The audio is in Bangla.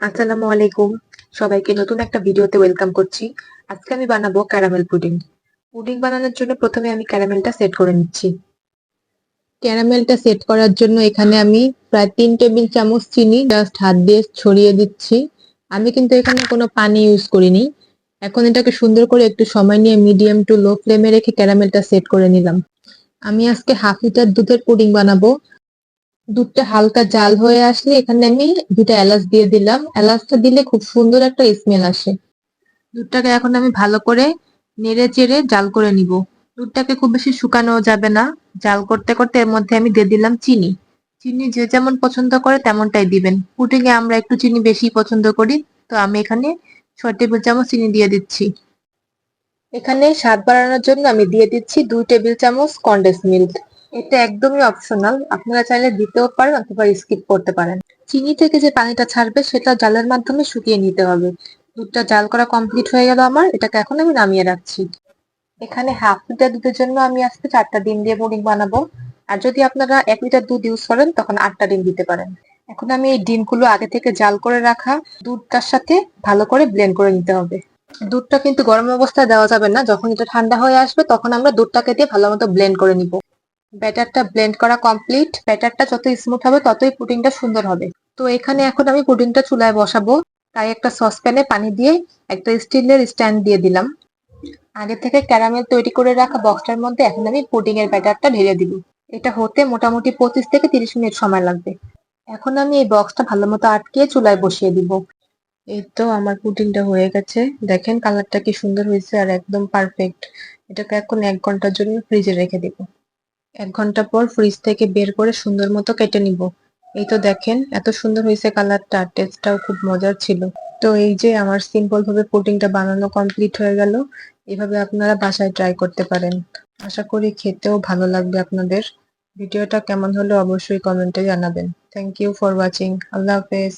আসসালামু আলাইকুম। সবাইকে নতুন একটা ভিডিওতে ওয়েলকাম করছি। আজকে আমি বানাবো ক্যারামেল পুডিং। পুডিং বানানোর জন্য প্রথমে আমি ক্যারামেলটা সেট করে নিচ্ছি। ক্যারামেলটা সেট করার জন্য এখানে আমি প্রায় তিন টেবিল চামচ চিনি, জাস্ট হাত দিয়ে ছড়িয়ে দিচ্ছি। আমি কিন্তু এখানে কোনো পানি ইউজ করিনি। এখন এটাকে সুন্দর করে একটু সময় নিয়ে মিডিয়াম টু লো ফ্লেমে রেখে ক্যারামেলটা সেট করে নিলাম। আমি আজকে হাফ লিটার দুধের পুডিং বানাবো। দুধটা হালকা জাল হয়ে আসলে এখানে আমি দুটা এলাচ দিয়ে দিলাম। এলাচটা দিলে খুব সুন্দর একটা স্মেল আসে। দুধটাকে এখন আমি ভালো করে নেড়ে চেড়ে জাল করে নিব। দুধটাকে খুব বেশি শুকানো যাবে না। জাল করতে করতে এর মধ্যে আমি দিয়ে দিলাম চিনি। চিনি যে যেমন পছন্দ করে তেমনটাই দিবেন। পুডিং এ আমরা একটু চিনি বেশি পছন্দ করি, তো আমি এখানে ছয় টেবিল চামচ চিনি দিয়ে দিচ্ছি। এখানে স্বাদ বাড়ানোর জন্য আমি দিয়ে দিচ্ছি দুই টেবিল চামচ কন্ডেন্স মিল্ক। এটা একদমই অপশনাল আপনারা চাইলে দিতেও পারেন অথবা স্কিপ করতে পারেন। চিনি থেকে যে পানিটা ছাড়বে, সেটা জালের মাধ্যমে শুকিয়ে নিতে হবে। দুধটা জাল করা কমপ্লিট হয়ে গেল আমার। এটাকে এখন আমি নামিয়ে রাখছি। এখানে হাফ লিটার দুধের জন্য আমি আজকে চারটা ডিম দিয়ে পুডিং বানাবো। আর যদি আপনারা এক লিটার দুধ ইউজ করেন, তখন আটটা ডিম দিতে পারেন। এখন আমি এই ডিমগুলো আগে থেকে জাল করে রাখা দুধটার সাথে ভালো করে ব্লেন্ড করে নিতে হবে। দুধটা কিন্তু গরম অবস্থায় দেওয়া যাবে না। যখন এটা ঠান্ডা হয়ে আসবে, তখন আমরা দুধটাকে দিয়ে ভালো মতো ব্লেন্ড করে নিব। ব্যাটারটা ব্লেন্ড করা কমপ্লিট ব্যাটারটা যত স্মুথ হবে, ততই পুডিংটা সুন্দর হবে। তো এখানে এখন আমি পুডিংটা চুলায় বসাবো। তাই একটা সসপ্যানে পানি দিয়ে একটা স্টিলের স্ট্যান্ড দিয়ে দিলাম। আগে থেকে ক্যারামেল তৈরি করে রাখা বক্সটার মধ্যে এখন আমি পুডিং এর ব্যাটারটা ঢেলে দিব। এটা হতে মোটামুটি পঁচিশ থেকে তিরিশ মিনিট সময় লাগবে। এখন আমি এই বক্সটা ভালো মতো আটকে চুলায় বসিয়ে দিব। এই তো আমার পুডিংটা হয়ে গেছে। দেখেন কালারটা কি সুন্দর হয়েছে আর একদম পারফেক্ট এটাকে এখন এক ঘণ্টার জন্য ফ্রিজে রেখে দিব। এক ঘণ্টা পর ফ্রিজ থেকে বের করে সুন্দর মতো কেটে নিব। এই তো দেখেন, এত সুন্দর হয়েছে কালারটা টেস্টটাও খুব মজার ছিল। তো এই যে আমার সিম্পল ভাবে পুডিংটা বানানো কমপ্লিট হয়ে গেল, এভাবে আপনারা বাসায় ট্রাই করতে পারেন। আশা করি খেতেও ভালো লাগবে আপনাদের। ভিডিওটা কেমন হলো অবশ্যই কমেন্টে জানাবেন। থ্যাংক ইউ ফর ওয়াচিং আল্লাহ হাফেজ।